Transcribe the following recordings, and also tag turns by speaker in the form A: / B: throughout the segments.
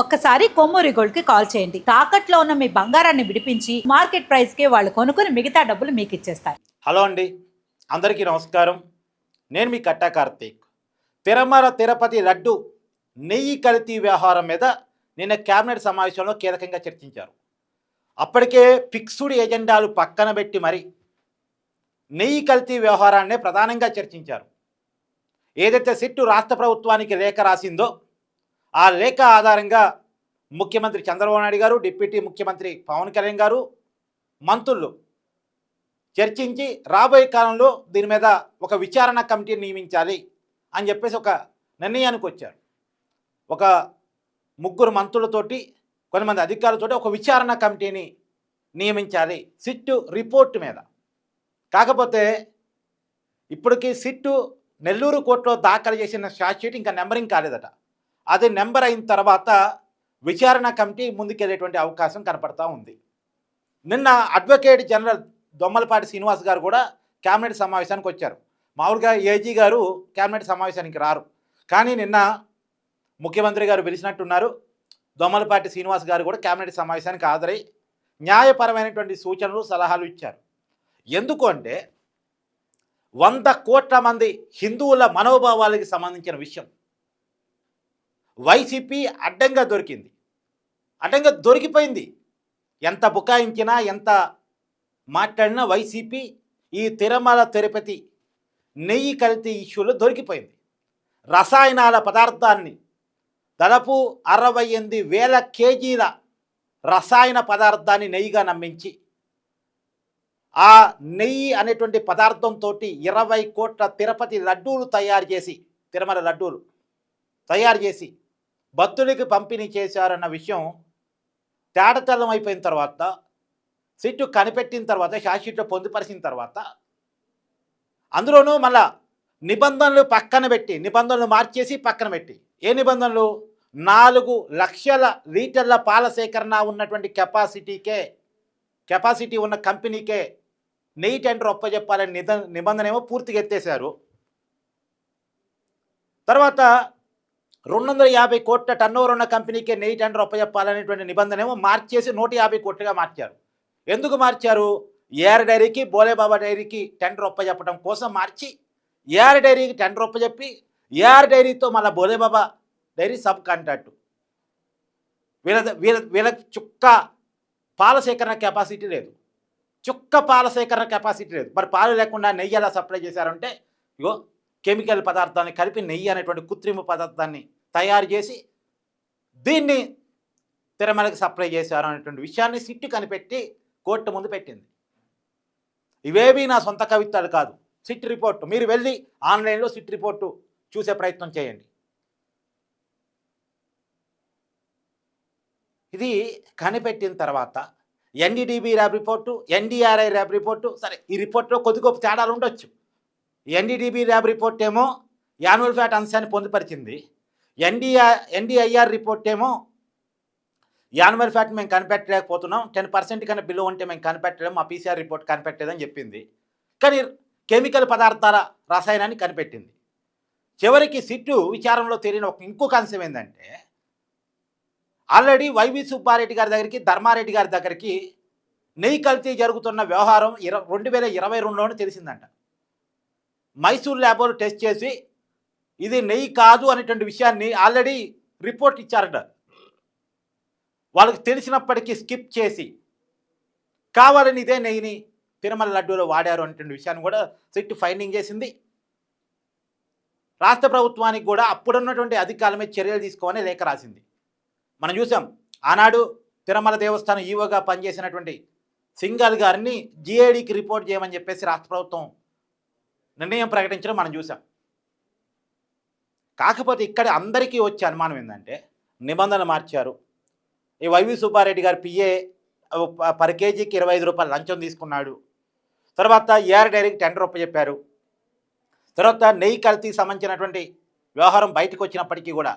A: ఒక్కసారి కొమ్మూరి గోల్డ్కి కాల్ చేయండి. తాకట్లో ఉన్న మీ బంగారాన్ని విడిపించి మార్కెట్ ప్రైస్కి వాళ్ళు కొనుక్కుని మిగతా డబ్బులు మీకు ఇచ్చేస్తారు.
B: హలో అండి. అందరికీ నమస్కారం. నేను మీ కట్టా కార్తీక్. తిరుమల తిరుపతి లడ్డు నెయ్యి కల్తీ వ్యవహారం మీద నిన్న కేబినెట్ సమావేశంలో కీలకంగా చర్చించారు. అప్పటికే ఫిక్స్డ్ ఎజెండాలు పక్కన పెట్టి మరి నెయ్యి కల్తీ వ్యవహారాన్నే ప్రధానంగా చర్చించారు. ఏదైతే సిట్టు రాష్ట్ర ప్రభుత్వానికి లేఖ రాసిందో ఆ లేఖ ఆధారంగా ముఖ్యమంత్రి చంద్రబాబు నాయుడు గారు డిప్యూటీ ముఖ్యమంత్రి పవన్ కళ్యాణ్ గారు మంత్రులు చర్చించి రాబోయే కాలంలో దీని మీద ఒక విచారణ కమిటీని నియమించాలి అని చెప్పేసి ఒక నిర్ణయానికి వచ్చారు. ఒక ముగ్గురు మంత్రులతోటి కొంతమంది అధికారులతోటి ఒక విచారణ కమిటీని నియమించాలి సిట్టు రిపోర్ట్ మీద. కాకపోతే ఇప్పటికీ సిట్టు నెల్లూరు కోర్టులో దాఖలు చేసిన షార్ట్షీట్ ఇంకా నెంబరింగ్ కాలేదట. అది నెంబర్ అయిన తర్వాత విచారణ కమిటీ ముందుకెళ్ళేటువంటి అవకాశం కనపడతా ఉంది. నిన్న అడ్వకేట్ జనరల్ దొమ్మలపాటి శ్రీనివాస్ గారు కూడా కేబినెట్ సమావేశానికి వచ్చారు. మామూలుగా ఏజీ గారు కేబినెట్ సమావేశానికి రారు. కానీ నిన్న ముఖ్యమంత్రి గారు పిలిచినట్టున్నారు. దొమ్మలపాటి శ్రీనివాస్ గారు కూడా కేబినెట్ సమావేశానికి హాజరై న్యాయపరమైనటువంటి సూచనలు సలహాలు ఇచ్చారు. ఎందుకు అంటే వంద కోట్ల మంది హిందువుల మనోభావాలకి సంబంధించిన విషయం. వైసీపీ అడ్డంగా దొరికింది. అడ్డంగా దొరికిపోయింది. ఎంత బుకాయించినా ఎంత మాట్లాడినా వైసీపీ ఈ తిరుమల తిరుపతి నెయ్యి కల్తీ ఇష్యూలో దొరికిపోయింది. రసాయనాల పదార్థాన్ని దాదాపు అరవై ఎనిమిది వేల కేజీల రసాయన పదార్థాన్ని నెయ్యిగా నమ్మించి ఆ నెయ్యి అనేటువంటి పదార్థంతో ఇరవై కోట్ల తిరుపతి లడ్డూలు తయారు చేసి తిరుమల లడ్డూలు తయారు చేసి భక్తులకి పంపిణీ చేశారన్న విషయం తేడతెల్లం అయిపోయిన తర్వాత సిట్టు కనిపెట్టిన తర్వాత షాషీట్లో పొందుపరిచిన తర్వాత అందులోనూ మళ్ళా నిబంధనలు పక్కన పెట్టి నిబంధనలు మార్చేసి పక్కన పెట్టి ఏ నిబంధనలు? నాలుగు లక్షల లీటర్ల పాల సేకరణ ఉన్నటువంటి కెపాసిటీకే కెపాసిటీ ఉన్న కంపెనీకే నెయ్యి టెండర్ ఒప్పజెప్పాలని నిద నిబంధన ఏమో పూర్తిగా ఎత్తేసారు తర్వాత రెండు వందల యాభై కోట్ల టర్నోవర్ ఉన్న కంపెనీకే నెయ్యి టెండర్ ఒప్పజెప్పాలనేటువంటి నిబంధన ఏమో మార్చేసి నూట యాభై కోట్లుగా మార్చారు. ఎందుకు మార్చారు? ఏఆర్ డైరీకి బోలేబాబా డైరీకి టెండర్ ఒప్పజెప్పడం కోసం మార్చి ఏఆర్ డైరీకి టెండర్ ఒప్పజెప్పి ఏఆర్ డైరీతో మళ్ళీ బోలేబాబా డైరీ సబ్ కాంట్రాక్టు. వీళ్ళ వీళ్ళ వీళ్ళకి చుక్క పాల సేకరణ కెపాసిటీ లేదు. చుక్క పాల సేకరణ కెపాసిటీ లేదు. మరి పాలు లేకుండా నెయ్యి ఎలా సప్లై చేశారంటే ఇగో కెమికల్ పదార్థాన్ని కలిపి నెయ్యి అనేటువంటి కృత్రిమ పదార్థాన్ని తయారు చేసి దీన్ని తిరుమలకి సప్లై చేశారు అనేటువంటి విషయాన్ని సిట్టు కనిపెట్టి కోర్టు ముందు పెట్టింది. ఇవేవి నా సొంత కవిత్వాలు కాదు. SIT report. మీరు వెళ్ళి ఆన్లైన్లో సిట్ రిపోర్టు చూసే ప్రయత్నం చేయండి. ఇది కనిపెట్టిన తర్వాత NDDB lab report NDRI lab report సరే ఈ రిపోర్ట్లో కొద్ది గొప్ప తేడాలు ఉండొచ్చు. ఎన్డీడీబీ ర్యాబ్ రిపోర్ట్ ఏమో యాన్యువల్ ఫ్యాట్ అంశాన్ని పొందుపరిచింది. ఎన్డీఆర్ ఎన్డీఐఆర్ రిపోర్ట్ ఏమో యాన్యువల్ ఫ్యాట్ మేము కనిపెట్టలేకపోతున్నాం. టెన్ పర్సెంట్ కన్నా బిలో ఉంటే మేము కనిపెట్టలేము. మా పీసీఆర్ రిపోర్ట్ కనిపెట్టలేదని చెప్పింది. కానీ కెమికల్ పదార్థాల రసాయనాన్ని కనిపెట్టింది. చివరికి సిట్టు విచారంలో తెలియని ఒక ఇంకొక అంశం ఏంటంటే ఆల్రెడీ వైవి సుబ్బారెడ్డి గారి దగ్గరికి ధర్మారెడ్డి గారి దగ్గరికి నెయ్యి కల్తీ జరుగుతున్న వ్యవహారం ఇర రెండు వేల ఇరవై రెండులోనే తెలిసిందంట. మైసూర్ ల్యాబ్లో టెస్ట్ చేసి ఇది నెయ్యి కాదు అనేటువంటి విషయాన్ని ఆల్రెడీ రిపోర్ట్ ఇచ్చారట. వాళ్ళకి తెలిసినప్పటికీ స్కిప్ చేసి కావాలని ఇదే నెయ్యిని తిరుమల లడ్డూలో వాడారు అనేటువంటి విషయాన్ని కూడా సిట్ ఫైండింగ్ చేసింది. రాష్ట్ర ప్రభుత్వానికి కూడా అప్పుడున్నటువంటి అధికారమే చర్యలు తీసుకోమని లేఖ రాసింది. మనం చూసాం ఆనాడు తిరుమల దేవస్థానం ఈవోగా పనిచేసినటువంటి సింగల్ గారిని జిఏడికి రిపోర్ట్ చేయమని చెప్పేసి రాష్ట్ర ప్రభుత్వం నిర్ణయం ప్రకటించడం మనం చూసాం. కాకపోతే ఇక్కడ అందరికీ వచ్చే అనుమానం ఏంటంటే నిబంధన మార్చారు. ఈ వైవి సుబ్బారెడ్డి గారు పిఏ పర్ కేజీకి ఇరవై ఐదు రూపాయలు లంచం తీసుకున్నాడు. తర్వాత ఏఆర్ డైరీకి టెండర్ ఒప్పచెప్పారు తర్వాత నెయ్యి కల్తీకి సంబంధించినటువంటి వ్యవహారం బయటకు వచ్చినప్పటికీ కూడా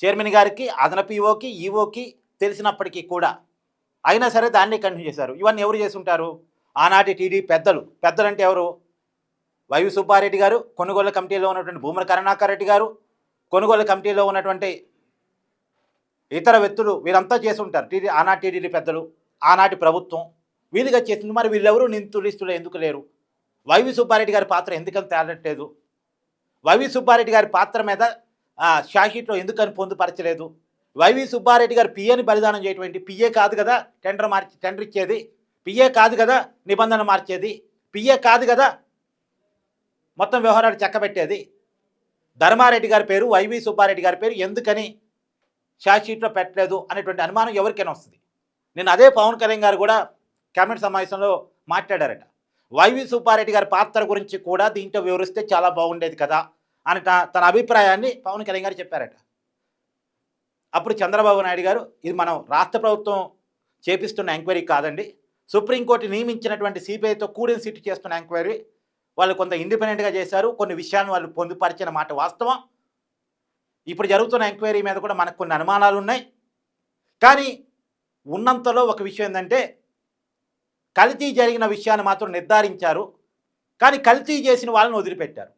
B: చైర్మన్ గారికి అదనపు ఈవోకి ఈవోకి తెలిసినప్పటికీ కూడా అయినా సరే దాన్ని కంటిన్యూ చేశారు. ఇవన్నీ ఎవరు చేసుంటారు ఆనాటి టీడీ పెద్దలు. పెద్దలు అంటే ఎవరు? వైవి సుబ్బారెడ్డి గారు కొనుగోలు కమిటీలో ఉన్నటువంటి భూమర కరుణాకర్ రెడ్డి గారు కొనుగోలు కమిటీలో ఉన్నటువంటి ఇతర వ్యక్తులు వీరంతా చేసి ఉంటారు. టీడీ ఆనాటి టీడీడీ పెద్దలు ఆనాటి ప్రభుత్వం. వీలుగా చేసింది మరి వీళ్ళెవరూ నిందితులిస్తులు ఎందుకు లేరు? వైవి సుబ్బారెడ్డి గారి పాత్ర ఎందుకని తేలట్లేదు? వైవి సుబ్బారెడ్డి గారి పాత్ర మీద షాషీట్లో ఎందుకని పొందుపరచలేదు? వైవి సుబ్బారెడ్డి గారు పిఏని బలిదానం చేయటువంటి పిఏ కాదు కదా టెండర్ మార్చి టెండర్ ఇచ్చేది? పిఏ కాదు కదా నిబంధన మార్చేది? పిఏ కాదు కదా మొత్తం వ్యవహారాలు చక్కబెట్టేది. ధర్మారెడ్డి గారి పేరు వైవి సుబ్బారెడ్డి గారి పేరు ఎందుకని షార్ట్షీట్లో పెట్టలేదు అనేటువంటి అనుమానం ఎవరికైనా వస్తుంది. నేను అదే పవన్ కళ్యాణ్ గారు కూడా కేబినెట్ సమావేశంలో మాట్లాడారట. వైవి సుబ్బారెడ్డి గారి పాత్ర గురించి కూడా దీంట్లో వివరిస్తే చాలా బాగుండేది కదా అని తన అభిప్రాయాన్ని పవన్ కళ్యాణ్ గారు చెప్పారట. అప్పుడు చంద్రబాబు నాయుడు గారు ఇది మనం రాష్ట్ర ప్రభుత్వం చేపిస్తున్న ఎంక్వైరీ కాదండి. సుప్రీంకోర్టు నియమించినటువంటి సిబిఐతో కూడిన సిట్ చేస్తున్న ఎంక్వైరీ వాళ్ళు కొంత ఇండిపెండెంట్గా చేశారు కొన్ని విషయాలను వాళ్ళు పొందుపరిచిన మాట వాస్తవం. ఇప్పుడు జరుగుతున్న ఎంక్వైరీ మీద కూడా మనకు కొన్ని అనుమానాలు ఉన్నాయి. కానీ ఉన్నంతలో ఒక విషయం ఏంటంటే కల్తీ జరిగిన విషయాన్ని మాత్రం నిర్ధారించారు. కానీ కల్తీ చేసిన వాళ్ళని వదిలిపెట్టారు.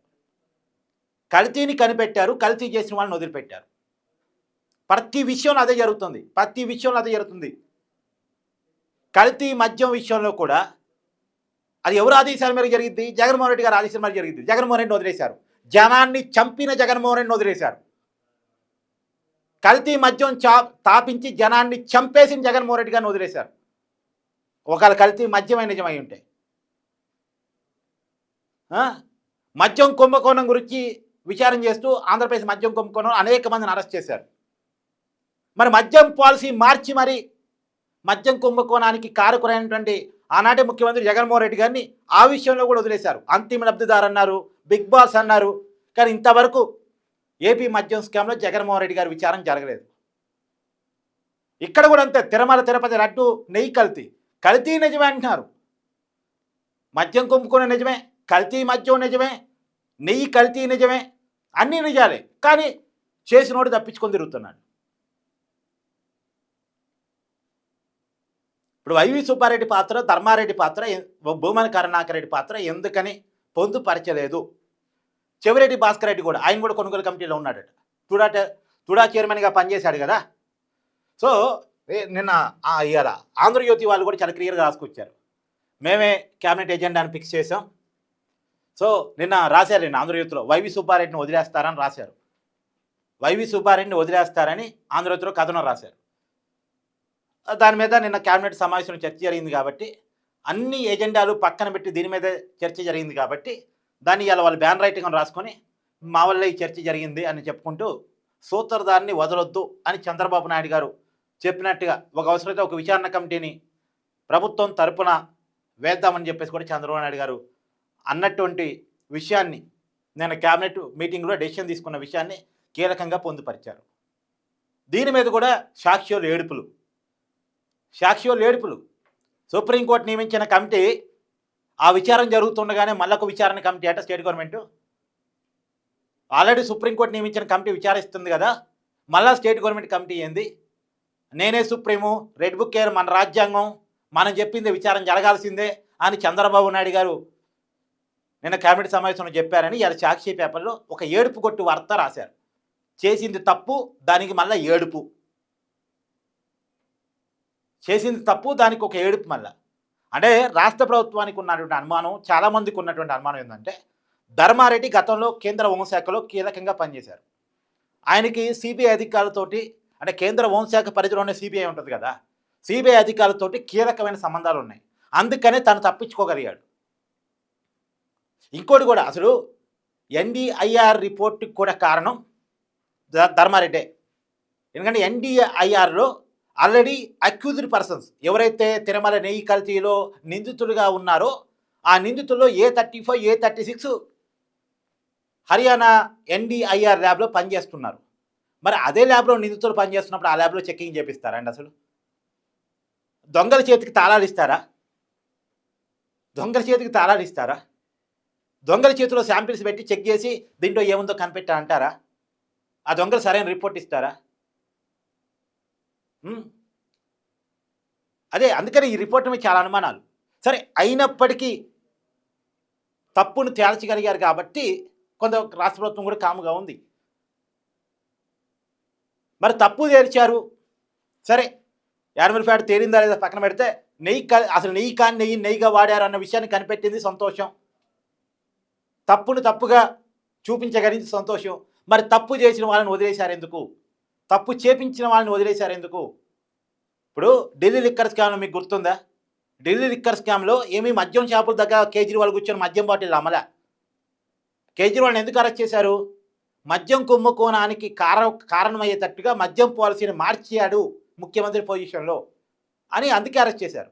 B: కల్తీని కనిపెట్టారు కల్తీ చేసిన వాళ్ళని వదిలిపెట్టారు. ప్రతి విషయంలో అదే జరుగుతుంది. ప్రతి విషయంలో అదే జరుగుతుంది. కల్తీ మద్యం విషయంలో కూడా అది ఎవరు ఆదేశాల మేరకు జరిగింది జగన్మోహన్ రెడ్డి గారు ఆదేశాల మేరకు జరిగింది జగన్మోహన్ రెడ్డిని వదిలేశారు. జనాన్ని చంపిన జగన్మోహన్ రెడ్డిని వదిలేశారు. కల్తీ మద్యం చా తాపించి జనాన్ని చంపేసిన జగన్మోహన్ రెడ్డి గారిని వదిలేశారు. ఒకవేళ కల్తీ మద్యమై నిజమై ఉంటే. మద్యం కుంభకోణం గురించి విచారం చేస్తూ ఆంధ్రప్రదేశ్ మద్యం కుంభకోణం అనేక మందిని అరెస్ట్ చేశారు. మరి మద్యం పాలసీ మార్చి మరి మద్యం కుంభకోణానికి కారకురైనటువంటి ఆనాటి ముఖ్యమంత్రి జగన్మోహన్ రెడ్డి గారిని ఆ విషయంలో కూడా వదిలేశారు. అంతిమ లబ్ధిదారు అన్నారు బిగ్ బాస్ అన్నారు. కానీ ఇంతవరకు ఏపీ మద్యం స్కామ్లో జగన్మోహన్ రెడ్డి గారి విచారం జరగలేదు. ఇక్కడ కూడా అంతే తిరుమల తిరుపతి లడ్డు నెయ్యి కల్తీ. కల్తీ నిజమే అంటున్నారు. మద్యం కుంపుకునే నిజమే కల్తీ మద్యం నిజమే నెయ్యి కల్తీ నిజమే అన్నీ నిజాలే. కానీ చేసినోడు తప్పించుకొని తిరుగుతున్నాడు. ఇప్పుడు వైవి సుబ్బారెడ్డి పాత్ర ధర్మారెడ్డి పాత్ర ఎ- భూమన కరుణాకరెడ్డి పాత్ర ఎందుకని పొందుపరచలేదు. చెవిరెడ్డి భాస్కర్ రెడ్డి కూడా ఆయన కూడా కొనుగోలు కమిటీలో ఉన్నాడట. తుడా తుడా చైర్మన్గా పనిచేశాడు కదా. సో నిన్న ఇవాళ ఆంధ్రజ్యోతి వాళ్ళు కూడా చాలా క్లియర్గా రాసుకొచ్చారు. మేమే క్యాబినెట్ ఎజెండాను ఫిక్స్ చేసాం సో నిన్న రాశారు నిన్న ఆంధ్రజ్యోతిలో వైవి సుబ్బారెడ్డిని వదిలేస్తారని రాశారు. వైవి సుబ్బారెడ్డిని వదిలేస్తారని ఆంధ్రజ్యోతిలో కథనం రాశారు. దాని మీద నిన్న క్యాబినెట్ సమావేశంలో చర్చ జరిగింది కాబట్టి అన్ని ఎజెండాలు పక్కన పెట్టి దీని మీద చర్చ జరిగింది కాబట్టి దాన్ని ఇలా వాళ్ళు బ్యాన్ రైటింగ్ అని రాసుకొని మా వల్ల ఈ చర్చ జరిగింది అని చెప్పుకుంటూ సూత్రధారిని వదలొద్దు అని చంద్రబాబు నాయుడు గారు చెప్పినట్టుగా ఒక అవసరమైతే ఒక విచారణ కమిటీని ప్రభుత్వం తరపున వేద్దామని చెప్పేసి కూడా చంద్రబాబు నాయుడు గారు అన్నటువంటి విషయాన్ని నేను క్యాబినెట్ మీటింగ్లో డెసిషన్ తీసుకున్న విషయాన్ని కీలకంగా పొందుపరిచారు. దీని మీద కూడా సాక్ష్యాలు ఏడుపులు. సాక్ష్యాలు లేడుపులు. సుప్రీంకోర్టు నియమించిన కమిటీ ఆ విచారణ జరుగుతుండగానే మళ్ళొక విచారణ కమిటీ అట state government. Already supreme court నియమించిన కమిటీ విచారిస్తుంది కదా మళ్ళా స్టేట్ గవర్నమెంట్ కమిటీ ఏంది? నేనే సుప్రీము రెడ్ బుక్ కేర్ మన రాజ్యాంగం మనం చెప్పింది విచారణ జరగాల్సిందే అని చంద్రబాబు నాయుడు గారు నిన్న కేబినెట్ సమావేశంలో చెప్పారని ఇలా సాక్షి పేపర్లో ఒక ఏడుపు కొట్టు వార్త రాశారు. చేసింది తప్పు దానికి మళ్ళీ ఏడుపు. చేసింది తప్పు దానికి ఒక ఏడుపు మళ్ళా. అంటే రాష్ట్ర ప్రభుత్వానికి ఉన్నటువంటి అనుమానం చాలామందికి ఉన్నటువంటి అనుమానం ఏంటంటే ధర్మారెడ్డి గతంలో కేంద్ర హోంశాఖలో కీలకంగా పనిచేశారు. ఆయనకి సిబిఐ అధికారులతోటి అంటే కేంద్ర హోంశాఖ పరిధిలోనే సిబిఐ ఉంటుంది కదా సిబిఐ అధికారులతోటి కీలకమైన సంబంధాలు ఉన్నాయి. అందుకనే తను తప్పించుకోగలిగాడు. ఇంకోటి కూడా అసలు ఎన్డీఐఆర్ రిపోర్ట్కి కూడా కారణం ధర్మారెడ్డే. ఎందుకంటే ఎన్డీఐఆర్లో ఆల్రెడీ అక్యూజ్డ్ పర్సన్స్ ఎవరైతే తిరుమల నెయ్యి కల్తీలో నిందితులుగా ఉన్నారో ఆ నిందితుల్లో A thirty five A thirty six Haryana NDIR ల్యాబ్లో పనిచేస్తున్నారు. మరి అదే ల్యాబ్లో నిందితులు పనిచేస్తున్నప్పుడు ఆ ల్యాబ్లో చెక్కింగ్ చేపిస్తారండి అసలు? దొంగల చేతికి తాళాలు ఇస్తారా? దొంగల చేతికి తాళాలు ఇస్తారా? దొంగల చేతిలో శాంపిల్స్ పెట్టి చెక్ చేసి దీంట్లో ఏముందో కనిపెట్టా అంటారా? ఆ దొంగలు సరైన రిపోర్ట్ ఇస్తారా? అదే అందుకని ఈ రిపోర్ట్ మీద చాలా అనుమానాలు. సరే అయినప్పటికీ తప్పును తేల్చగలిగారు కాబట్టి కొంత రాష్ట్ర ప్రభుత్వం కూడా కాముగా ఉంది. మరి తప్పు తేల్చారు. సరే యానిమల్ ఫ్యాట్ తేలిందా లేదా పక్కన పెడితే నెయ్యి అసలు నెయ్యి కాని నెయ్యి నెయ్యిగా వాడారు అన్న విషయాన్ని కనిపెట్టింది సంతోషం. తప్పును తప్పుగా చూపించగలిగింది సంతోషం. మరి తప్పు చేసిన వాళ్ళని వదిలేశారు ఎందుకు? తప్పు చేపించిన వాళ్ళని వదిలేశారు ఎందుకు? ఇప్పుడు ఢిల్లీ లిక్కర్ స్కామ్ మీకు గుర్తుందా? ఢిల్లీ లిక్కర్ స్కామ్లో ఏమీ మద్యం షాపుల దగ్గర కేజ్రీవాల్ కూర్చొని మద్యం బాటిల్ అమలా. కేజ్రీవాల్ని ఎందుకు అరెస్ట్ చేశారు? మద్యం కుంభకోణానికి కార కారణమయ్యేటట్టుగా మద్యం పాలసీని మార్చాడు ముఖ్యమంత్రి పొజిషన్లో అని అందుకే అరెస్ట్ చేశారు.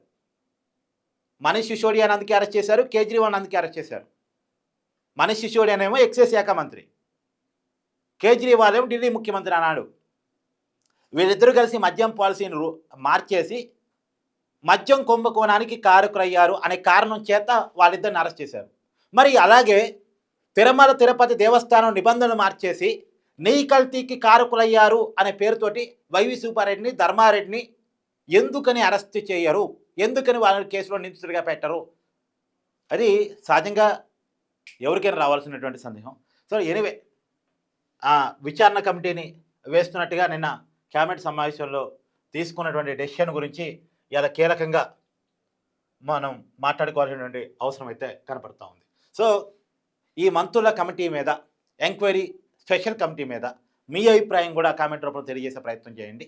B: మనీష్ సిసోడియాని అందుకే అరెస్ట్ చేశారు కేజ్రీవాల్ అందుకే అరెస్ట్ చేశారు. మనీష్ సిసోడియానేమో ఎక్సైజ్ శాఖ మంత్రి. కేజ్రీవాల్ ఏమో ఢిల్లీ ముఖ్యమంత్రి అన్నాడు. వీళ్ళిద్దరూ కలిసి మద్యం పాలసీని మార్చేసి మద్యం కుంభకోణానికి కారకులయ్యారు అనే కారణం చేత వాళ్ళిద్దరిని అరెస్ట్ చేశారు. మరి అలాగే తిరుమల తిరుపతి దేవస్థానం నిబంధనలు మార్చేసి నెయ్యి కల్తీకి కారకులయ్యారు అనే పేరుతోటి వైవి సూపారెడ్డిని ధర్మారెడ్డిని ఎందుకని అరెస్ట్ చేయరు? ఎందుకని వాళ్ళని కేసులో నిందితుడిగా పెట్టరు? అది సహజంగా ఎవరికైనా రావాల్సినటువంటి సందేహం. సో ఎనివే విచారణ కమిటీని వేస్తున్నట్టుగా నిన్న క్యాబినెట్ సమావేశంలో తీసుకున్నటువంటి డెసిషన్ గురించి ఇలా కీలకంగా మనం మాట్లాడుకోవాల్సినటువంటి అవసరం అయితే కనపడుతూ ఉంది. సో ఈ మంత్రుల కమిటీ మీద ఎంక్వైరీ స్పెషల్ కమిటీ మీద మీ అభిప్రాయం కూడా కామెంట్ రూపంలో తెలియజేసే ప్రయత్నం చేయండి.